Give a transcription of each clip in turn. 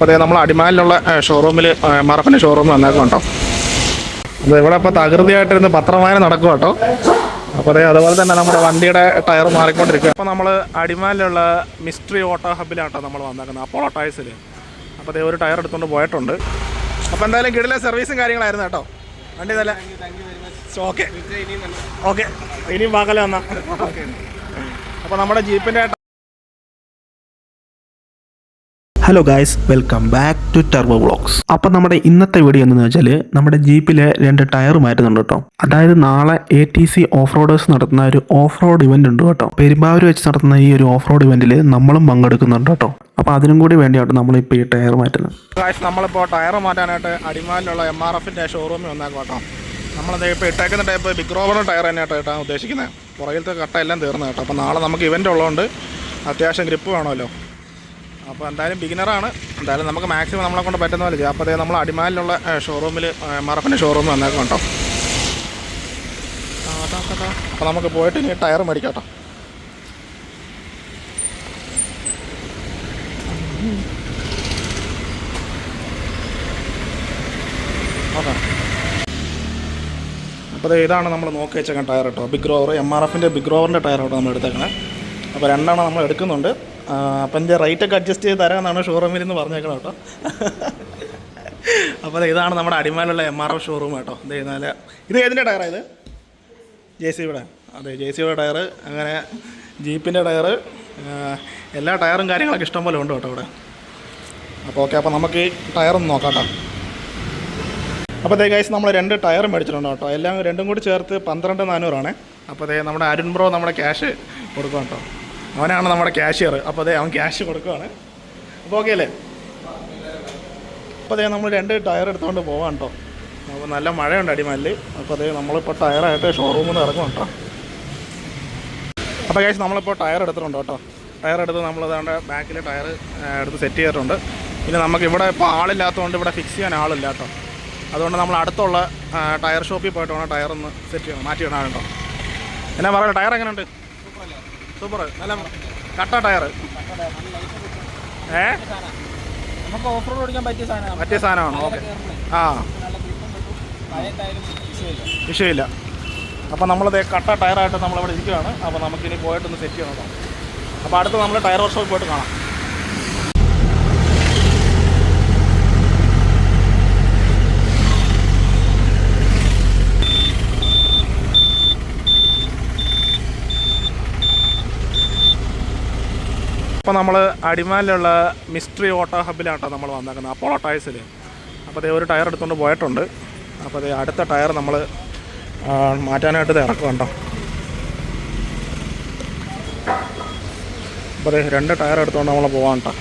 അപ്പോൾ അതേ നമ്മൾ അടിമാലിലുള്ള ഷോറൂമിൽ എം ആർ എഫിന്റെ ഷോറൂമിൽ വന്നേക്കാം കേട്ടോ. അപ്പോൾ ഇവിടെ ഇപ്പോൾ തകൃതിയായിട്ടിരുന്ന് പത്രമായ നടക്കും കേട്ടോ. അപ്പോൾ അതേ അതുപോലെ തന്നെ നമ്മുടെ വണ്ടിയുടെ ടയർ മാറിക്കൊണ്ടിരിക്കുക അപ്പോൾ നമ്മൾ അടിമാലിലുള്ള മിസ്റ്ററി ഓട്ടോ ഹബിലാണ് നമ്മൾ വന്നേക്കുന്നത് അപ്പോളോ ടയർസിൽ അപ്പോൾ അതേ ഒരു ടയർ എടുത്തുകൊണ്ട് പോയിട്ടുണ്ട്. അപ്പോൾ എന്തായാലും കിടിലെ സർവീസും കാര്യങ്ങളായിരുന്നു കേട്ടോ. വണ്ടി നല്ല ഓക്കെ ഓക്കെ ഇനിയും വാങ്ങല വന്നാ. അപ്പോൾ നമ്മുടെ ജീപ്പിന്റെ hello guys welcome back to Turbo vlogs അപ്പോൾ നമ്മുടെ ഇന്നത്തെ വീഡിയോ എന്ന് വെച്ചാൽ നമ്മുടെ ജീപ്പിലെ രണ്ട് ടയർ മാറ്റുന്നുണ്ട് കേട്ടോ. അതായത് നാളെ A T C off roaders നടത്തുന്ന ഒരു ഓഫ് റോഡ് ഇവന്റ് ഉണ്ട് കേട്ടോ. പെരുമ്പാവൂർ വെച്ച് നടത്തുന്ന ഈ ഒരു ഓഫ് റോഡ് ഇവന്റിൽ നമ്മളും പങ്കെടുക്കുന്നുണ്ട് കേട്ടോ. അപ്പോൾ അതിനും കൂടി വേണ്ടിയാണ് നമ്മളിപ്പോൾ ഈ ടയർ മാറ്റുന്നത്. നമ്മളിപ്പോ ടയർ മാറ്റാനായിട്ട് അടിമാലിലുള്ള എം ആർ എഫിന്റെ ഷോറൂമിൽ വന്നേക്കാം കേട്ടോ. നമ്മളത് ഇപ്പോൾ ഇട്ടേക്കുന്ന ടൈപ്പ് ബിഗ് റോബറിന്റെ ടയർ തന്നെയാട്ടോ കേട്ടോ ഉദ്ദേശിക്കുന്നത് പുറകിലത്തെ കട്ട എല്ലാം തീർന്നു കേട്ടോ. അപ്പോൾ നാളെ നമുക്ക് ഇവന്റ് ഉള്ളതുകൊണ്ട് അത്യാവശ്യം ഗ്രിപ്പ് വേണമല്ലോ. അപ്പോൾ എന്തായാലും ബിഗിനറാണ് എന്തായാലും നമുക്ക് മാക്സിമം നമ്മളെ കൊണ്ട് പറ്റുന്ന പോലെ ചെയ്യാം. അപ്പോൾ നമ്മൾ അടിമാലിലുള്ള ഷോറൂമിൽ എം ആർ ഷോറൂമിൽ വന്നേക്കാം കേട്ടോ. അപ്പോൾ നമുക്ക് പോയിട്ട് ഇനി ടയർ മേടിക്കാം അപ്പോൾ ഇതാണ് നമ്മൾ നോക്കി വെച്ചേക്കാൻ ടയർ കേട്ടോ. ബിഗ് റോവർ എം ആർ എഫിന്റെ ബിഗ് റോവറിന്റെ ടയർ കേട്ടോ നമ്മൾ എടുത്തേക്കണേ. അപ്പോൾ രണ്ടെണ്ണം നമ്മൾ എടുക്കുന്നുണ്ട്. അപ്പം എന്റെ റേറ്റൊക്കെ അഡ്ജസ്റ്റ് ചെയ്ത് തരാമെന്നാണ് ഷോറൂമിൽ നിന്ന് പറഞ്ഞേക്കണം കേട്ടോ. അപ്പോൾ ഇതാണ് നമ്മുടെ അടിമാലുള്ള എം ആർ എഫ് ഷോറൂം കേട്ടോ. ഇത് നല്ല ഇത് ഏതിന്റെ ടയറാണ് ഇത്? ജെ സി ബിയുടെ അതെ ജെ സി ബിയുടെ അങ്ങനെ ജീപ്പിന്റെ ടയർ എല്ലാ ടയറും കാര്യങ്ങളൊക്കെ ഇഷ്ടംപോലെ ഉണ്ട് കേട്ടോ ഇവിടെ അപ്പോൾ ഓക്കെ അപ്പോൾ നമുക്ക് ടയറൊന്ന് നോക്കാം കേട്ടോ. അപ്പോൾ ദേ ഗൈസ് നമ്മൾ രണ്ട് ടയർ മേടിച്ചിട്ടുണ്ട് കേട്ടോ. എല്ലാം രണ്ടും കൂടി ചേർത്ത് പന്ത്രണ്ട് നാനൂറാണ്. അപ്പോൾ അതേ നമ്മുടെ അരുൺ ബ്രോ നമ്മുടെ ക്യാഷ് കൊടുക്കാം കേട്ടോ. അവനാണ് നമ്മുടെ ക്യാഷ്യർ അപ്പോൾ അതെ അവൻ ക്യാഷ് കൊടുക്കുവാണ്. അപ്പോൾ ഓക്കെ അല്ലേ? അപ്പോൾ ദേ നമ്മൾ രണ്ട് ടയർ എടുത്തുകൊണ്ട് പോവാം കേട്ടോ അപ്പോൾ നല്ല മഴയുണ്ട് അടിമല്ല്. അപ്പോൾ അതേ നമ്മളിപ്പോൾ ടയറായിട്ട് ഷോറൂമിൽ നിന്ന് ഇറങ്ങും കേട്ടോ അപ്പോൾ ക്യാഷ് നമ്മളിപ്പോൾ ടയർ എടുത്തിട്ടുണ്ട് കേട്ടോ ടയർ എടുത്ത് നമ്മൾ അതാണ്ട് ബാക്കിൽ ടയർ എടുത്ത് സെറ്റ് ചെയ്തിട്ടുണ്ട്. പിന്നെ നമുക്ക് ഇവിടെ ഇപ്പോൾ ആളില്ലാത്തതുകൊണ്ട് ഇവിടെ ഫിക്സ് ചെയ്യാൻ ആളില്ല കേട്ടോ അതുകൊണ്ട് നമ്മൾ അടുത്തുള്ള ടയർ ഷോപ്പിൽ പോയിട്ട് വേണം ടയർ ഒന്ന് സെറ്റ് ചെയ്യണം മാറ്റി ഇടാൻ കേട്ടോ എന്നാ പറയുക ടയർ എങ്ങനെയുണ്ട്? സൂപ്പർ. നല്ല കട്ട ടയർ ഏ? നമുക്ക് ഓഫ് റോഡ് ഓടിക്കാൻ പറ്റിയ സാധനമാണ്. പറ്റിയ സാധനമാണ്? ഓക്കെ. ആ. വിഷയമില്ല. അപ്പോൾ നമ്മളത് കട്ട ടയറായിട്ട് നമ്മളിവിടെ ഇരിക്കുകയാണ് അപ്പോൾ നമുക്കിനി പോയിട്ടൊന്ന് സെറ്റ് ചെയ്യണം അപ്പോൾ അടുത്ത് നമ്മൾ ടയർ വർഷോപ്പ് പോയിട്ട് കാണാം. അപ്പോൾ നമ്മൾ അടിമാലിലുള്ള മിസ്റ്ററി ഓട്ടോ ഹബിലാട്ടോ നമ്മൾ വന്നേക്കുന്നത്. അപ്പോളോ ടയർസിൽ അപ്പോൾ അതേ ഒരു ടയർ എടുത്തുകൊണ്ട് പോയിട്ടുണ്ട്. അപ്പോൾ അതേ അടുത്ത ടയർ നമ്മൾ മാറ്റാനായിട്ട് ഇത് ഇറക്കും കേട്ടോ. അപ്പോൾ അതേ രണ്ട് ടയർ എടുത്തുകൊണ്ട് നമ്മൾ പോകാം കേട്ടോ.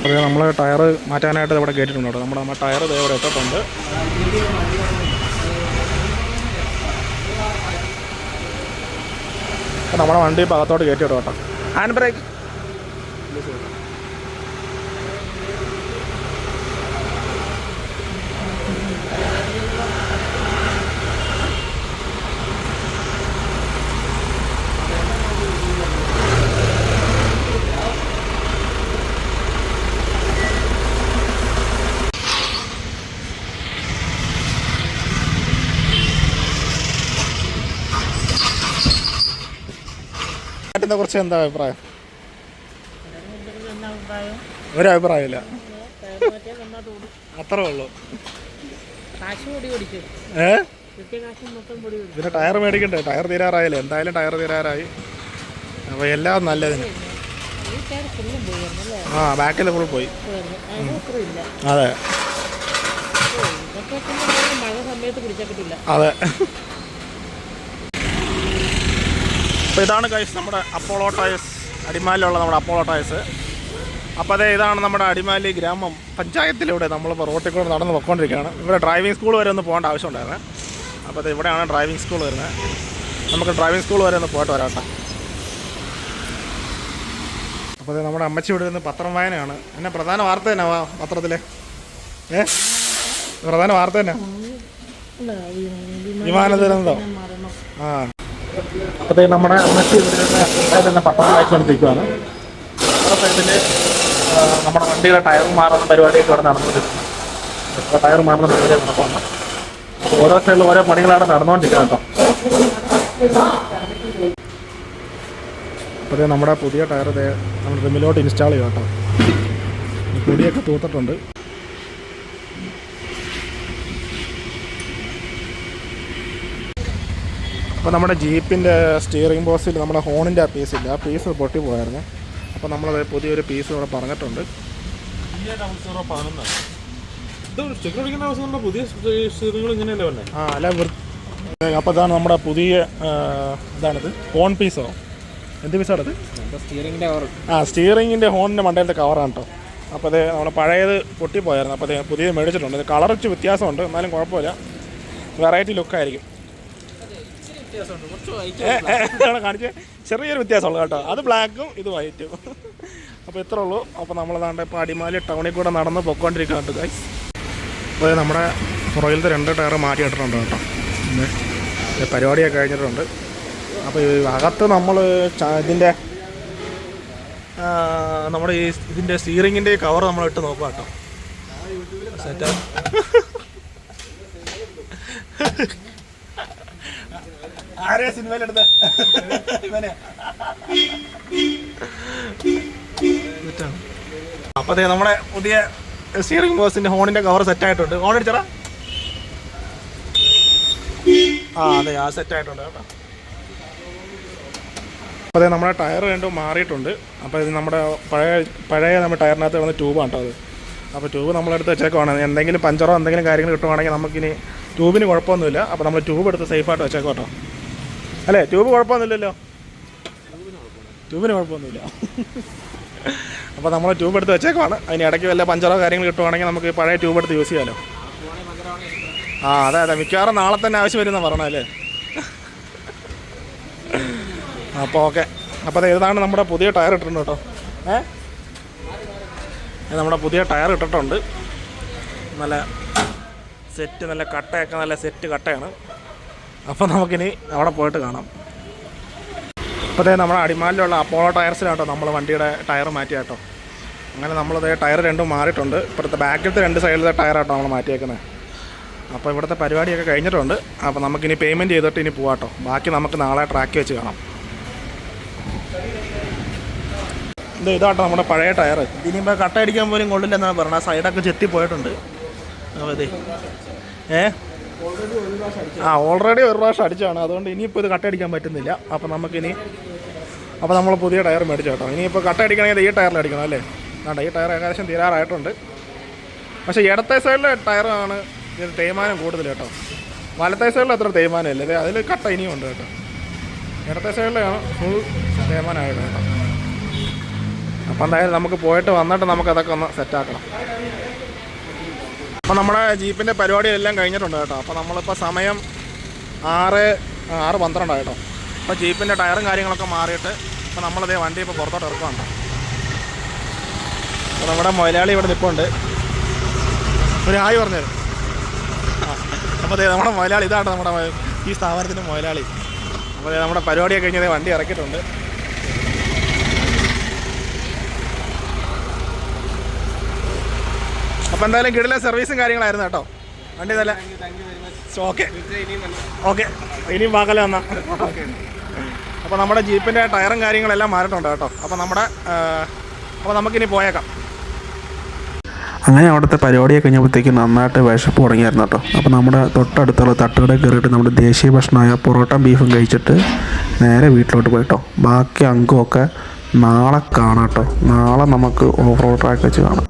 അതെ നമ്മൾ ടയർ മാറ്റാനായിട്ട് ഇവിടെ കയറ്റിട്ടുണ്ട് നമ്മുടെ നമ്മുടെ ടയർ ഇതേ ഇവിടെ ഇട്ടിട്ടുണ്ട് നമ്മുടെ വണ്ടി ഭാഗത്തോട്ട് കയറ്റി കേട്ടോ. ഹാൻഡ് ബ്രേക്ക് മാറ്റിനെ കുറിച്ച് എന്താ അഭിപ്രായം? ഒരഭിപ്രായമില്ല. അത്രേ ഉള്ളൂ. ഏ? പിന്നെ ടയർ മേടിക്കണ്ടേ? ടയർ തീരാറായില്ലേ? എന്തായാലും ടയർ തീരാറായി. അപ്പോൾ എല്ലാം നല്ലതിന്. ആ ബാക്കിൽ ഫുൾ പോയി. അതെ. അതെ. അപ്പോൾ ഇതാണ് കൈസ് നമ്മുടെ അപ്പോളോ ടയസ് അടിമാലിലുള്ള നമ്മുടെ അപ്പോളോ ടയസ് അപ്പോൾ അതെ ഇതാണ് നമ്മുടെ അടിമാലി ഗ്രാമം. പഞ്ചായത്തിലൂടെ നമ്മളിപ്പോൾ റോട്ടിൽ കൂടെ നടന്ന് പോയിക്കൊണ്ടിരിക്കുകയാണ്. ഇവിടെ ഡ്രൈവിംഗ് സ്കൂൾ വരെ ഒന്ന് പോകേണ്ട ആവശ്യമുണ്ടായിരുന്നേ അപ്പോൾ അത് ഇവിടെയാണ് ഡ്രൈവിംഗ് സ്കൂൾ വരുന്നത്. നമുക്ക് ഡ്രൈവിംഗ് സ്കൂൾ വരെ ഒന്ന് പോയിട്ട് വരാം കേട്ടോ. അപ്പോൾ അത് നമ്മുടെ അമ്മച്ചി ഇവിടെ നിന്ന് പത്രം വായനയാണ്. എന്നെ പ്രധാന വാർത്ത തന്നെ പത്രത്തിലെ? ഏ? പ്രധാന വാർത്ത തന്നെ അല്ല, വിമാന ദുരന്തം ആ. അപ്പോഴത്തേ നമ്മുടെ അമ്മച്ചി തന്നെ പത്രം വായിച്ചുകൊണ്ടിരിക്കുകയാണ് ആ നമ്മുടെ വണ്ടിയുടെ ടയർ മാറുന്ന പരിപാടിയൊക്കെ ഇവിടെ നടന്നുകൊണ്ടിരിക്കുന്നത് ടയർ മാറുന്ന പരിപാടി നടക്കുന്നു. ഓരോ സൈഡിലും ഓരോ പണികളാണ് നടന്നുകൊണ്ടിരിക്കുന്നത് കേട്ടോ. അപ്പോഴേ നമ്മുടെ പുതിയ ടയർ നമ്മുടെ റിമിലോട്ട് ഇൻസ്റ്റാൾ ചെയ്യാം കേട്ടോ. പൊടിയൊക്കെ തൂത്തിട്ടുണ്ട്. അപ്പോൾ നമ്മുടെ ജീപ്പിന്റെ സ്റ്റിയറിംഗ് ബോക്സിൽ നമ്മുടെ ഹോണിന്റെ ആ പീസ് ഇല്ല. ആ പീസ് പൊട്ടി പോയായിരുന്നു. അപ്പോൾ നമ്മളത് പുതിയൊരു പീസ് ഇവിടെ പറഞ്ഞിട്ടുണ്ട്. ആ അല്ല അപ്പോൾ ഇതാണ് നമ്മുടെ പുതിയ ഇതാണിത്. ഹോൺ പീസോ എന്ത് പീസാണത് ആ സ്റ്റിയറിങ്ങിന്റെ ഹോണിന്റെ മണ്ടയിലത്തെ കവറാണ് കേട്ടോ അപ്പോൾ അത് നമ്മുടെ പഴയത് പൊട്ടിപ്പോയായിരുന്നു. അപ്പോൾ അത് പുതിയത് മേടിച്ചിട്ടുണ്ട്. കളർ വെച്ച് വ്യത്യാസമുണ്ട്. എന്നാലും കുഴപ്പമില്ല. വെറൈറ്റി ലുക്കായിരിക്കും കാണിച്ച്. ചെറിയൊരു വ്യത്യാസമുള്ളൂ കേട്ടോ. അത് ബ്ലാക്കും ഇത് വൈറ്റും അപ്പോൾ ഇത്ര ഉള്ളൂ. അപ്പോൾ നമ്മളതാണ്ട് ഇപ്പോൾ അടിമാലി ടൗണിൽ കൂടെ നടന്ന് പൊയ്ക്കൊണ്ടിരിക്കുന്നുണ്ട് ഗൈസ് അപ്പോൾ നമ്മുടെ പുറകിലത്തെ രണ്ട് ടയർ മാറ്റി ഇട്ടിട്ടുണ്ട് കേട്ടോ പരിപാടിയൊക്കെ കഴിഞ്ഞിട്ടുണ്ട്. അപ്പോൾ ഈ അകത്ത് നമ്മൾ ഇതിന്റെ നമ്മുടെ ഈ ഇതിന്റെ സ്റ്റീറിങ്ങിന്റെ കവർ നമ്മൾ ഇട്ട് നോക്കുക കേട്ടോ. സെറ്റാ ആരെയാ സിനിമയിലെടുത്ത്? ഇവനെ. അപ്പൊ നമ്മുടെ പുതിയ സ്റ്റിയറിംഗ് ബോസിന്റെ ഹോണിന്റെ കവർ സെറ്റ് ആയിട്ടുണ്ട്. ഹോൺ അടിച്ചറ ആ അതെ ആ സെറ്റ് ആയിട്ടുണ്ട് കേട്ടോ. അപ്പോൾ അതെ നമ്മുടെ ടയർ രണ്ടും മാറിയിട്ടുണ്ട്. അപ്പൊ ഇത് നമ്മുടെ പഴയ പഴയ നമ്മുടെ ടയറിനകത്ത് കിടന്ന ട്യൂബാണ് കേട്ടോ അത്. അപ്പൊ ട്യൂബ് നമ്മളെടുത്ത് വെച്ചേക്കുവാണ്. എന്തെങ്കിലും പഞ്ചറോ എന്തെങ്കിലും കാര്യങ്ങൾ കിട്ടുവാണെങ്കിൽ നമുക്കിനി ട്യൂബിന് കുഴപ്പമൊന്നുമില്ല. അപ്പൊ നമ്മൾ ട്യൂബ് എടുത്ത് സേഫായിട്ട് വെച്ചേക്കോ കേട്ടോ അല്ലേ? ട്യൂബ് കുഴപ്പമൊന്നുമില്ലല്ലോ. ട്യൂബിന് കുഴപ്പമൊന്നുമില്ല. അപ്പോൾ നമ്മൾ ട്യൂബ് എടുത്ത് വെച്ചേക്കുവാണ്. അതിന് ഇടയ്ക്ക് വല്ല പഞ്ചറോ കാര്യങ്ങൾ കിട്ടുവാണെങ്കിൽ നമുക്ക് പഴയ ട്യൂബ് എടുത്ത് യൂസ് ചെയ്യാമല്ലോ ആ അതെ അതെ. മിക്കവാറും നാളെ തന്നെ ആവശ്യം വരുന്ന പറഞ്ഞല്ലേ അപ്പോൾ ഓക്കെ. അപ്പോൾ ഏതാണ് നമ്മുടെ പുതിയ ടയർ ഇട്ടിട്ടുണ്ട് കേട്ടോ. ഏ? നമ്മുടെ പുതിയ ടയർ ഇട്ടിട്ടുണ്ട്. നല്ല സെറ്റ് നല്ല കട്ടയൊക്കെ നല്ല സെറ്റ് കട്ടയാണ്. അപ്പോൾ നമുക്കിനി അവിടെ പോയിട്ട് കാണാം. അപ്പോൾ അതേ നമ്മുടെ അടിമാലിലുള്ള അപ്പോളോ ടയർസിലാണ് കേട്ടോ നമ്മൾ വണ്ടിയുടെ ടയർ മാറ്റിയാട്ടോ. അങ്ങനെ നമ്മളത് ടയർ രണ്ടും മാറിയിട്ടുണ്ട്. ഇപ്പോഴത്തെ ബാക്കിലത്തെ രണ്ട് സൈഡിലത്തെ ടയറാട്ടോ നമ്മൾ മാറ്റിയേക്കുന്നത് അപ്പോൾ ഇവിടുത്തെ പരിപാടിയൊക്കെ കഴിഞ്ഞിട്ടുണ്ട്. അപ്പോൾ നമുക്കിനി പേയ്മെന്റ് ചെയ്തിട്ട് ഇനി പോവാം കേട്ടോ ബാക്കി നമുക്ക് നാളെ ട്രാക്ക് വെച്ച് കാണാം. ഇത് ഇതാട്ടോ നമ്മുടെ പഴയ ടയർ ഇനിയിപ്പോൾ കട്ട അടിക്കാൻ പോലും കൊള്ളില്ലെന്നാണ് പറഞ്ഞത്. ആ സൈഡൊക്കെ ചെത്തി പോയിട്ടുണ്ട്. അതെ ഏ? ആ ഓൾറെഡി ഒരു പ്രാവശ്യം അടിച്ചാണ് അതുകൊണ്ട് ഇനിയിപ്പോൾ ഇത് കട്ട അടിക്കാൻ പറ്റുന്നില്ല. അപ്പോൾ നമുക്കിനി അപ്പോൾ നമ്മൾ പുതിയ ടയർ മേടിച്ചു കേട്ടോ. ഇനിയിപ്പോൾ കട്ട അടിക്കണമെങ്കിൽ ഈ ടയറിൽ അടിക്കണം അല്ലേ? വേണ്ട ഈ ടയർ ഏകദേശം തീരാറായിട്ടുണ്ട്. പക്ഷേ ഇടത്തെ സൈഡിലെ ടയറാണ് ഇതിൽ തേയ്മാനം കൂടുതൽ കേട്ടോ. വലത്തെ സൈഡിൽ അത്ര തേയ്മാനം ഇല്ല. അതിൽ കട്ട ഇനിയും ഉണ്ട് കേട്ടോ. ഇടത്തെ സൈഡിലാണ് ഫുൾ തേയ്മാനമായിട്ട് കേട്ടോ. അപ്പോൾ എന്തായാലും നമുക്ക് പോയിട്ട് വന്നിട്ട് നമുക്കതൊക്കെ ഒന്ന് സെറ്റാക്കണം അപ്പോൾ നമ്മുടെ ജീപ്പിന്റെ പരിപാടിയെല്ലാം കഴിഞ്ഞിട്ടുണ്ട് കേട്ടോ. അപ്പോൾ നമ്മളിപ്പോൾ സമയം ആറ് ആറ് പന്ത്രണ്ടാണ് കേട്ടോ അപ്പോൾ ജീപ്പിന്റെ ടയറും കാര്യങ്ങളൊക്കെ മാറിയിട്ട് ഇപ്പോൾ നമ്മളിതേ വണ്ടി ഇപ്പോൾ പുറത്തോട്ട് ഇറക്കുകയാണ് അപ്പോൾ നമ്മുടെ മുതലാളി ഇവിടെ നിൽപ്പുണ്ട് ഒരു ഹായ് പറഞ്ഞു അപ്പോൾ അതെ നമ്മുടെ മുതലാളി ഇതാണ് നമ്മുടെ ഈ സ്ഥാപനത്തിന്റെ മുതലാളി അപ്പോൾ നമ്മുടെ പരിപാടിയൊക്കെ കഴിഞ്ഞ് ദേ വണ്ടി ഇറക്കിയിട്ടുണ്ട്. അപ്പോൾ എന്തായാലും കിടിലെ സർവീസും കാര്യങ്ങളായിരുന്നു കേട്ടോ. വണ്ടി നല്ല ഓക്കെ ഓക്കെ ഇനിയും വാക്കല വന്നാ. അപ്പോൾ നമ്മുടെ ജീപ്പിന്റെ ടയറും കാര്യങ്ങളെല്ലാം മാറിയിട്ടുണ്ട് കേട്ടോ. അപ്പോൾ നമ്മുടെ അപ്പൊ അപ്പോൾ നമുക്കിനി പോയേക്കാം. അങ്ങനെ അവിടുത്തെ പരിപാടിയൊക്കെ കഴിഞ്ഞപ്പോഴത്തേക്ക് നന്നായിട്ട് വിശപ്പ് തുടങ്ങിയായിരുന്നു കേട്ടോ. അപ്പോൾ നമ്മുടെ തൊട്ടടുത്തുള്ള തട്ടുകടയിൽ കയറിയിട്ട് നമ്മുടെ ദേശീയ ഭക്ഷണമായ പൊറോട്ട ബീഫും കഴിച്ചിട്ട് നേരെ വീട്ടിലോട്ട് പോയിട്ടോ ബാക്കി അംഗമൊക്കെ നാളെ കാണാം കേട്ടോ. നാളെ നമുക്ക് ഓഫ് റോഡ് ട്രാക്ക് വെച്ച് കാണാം.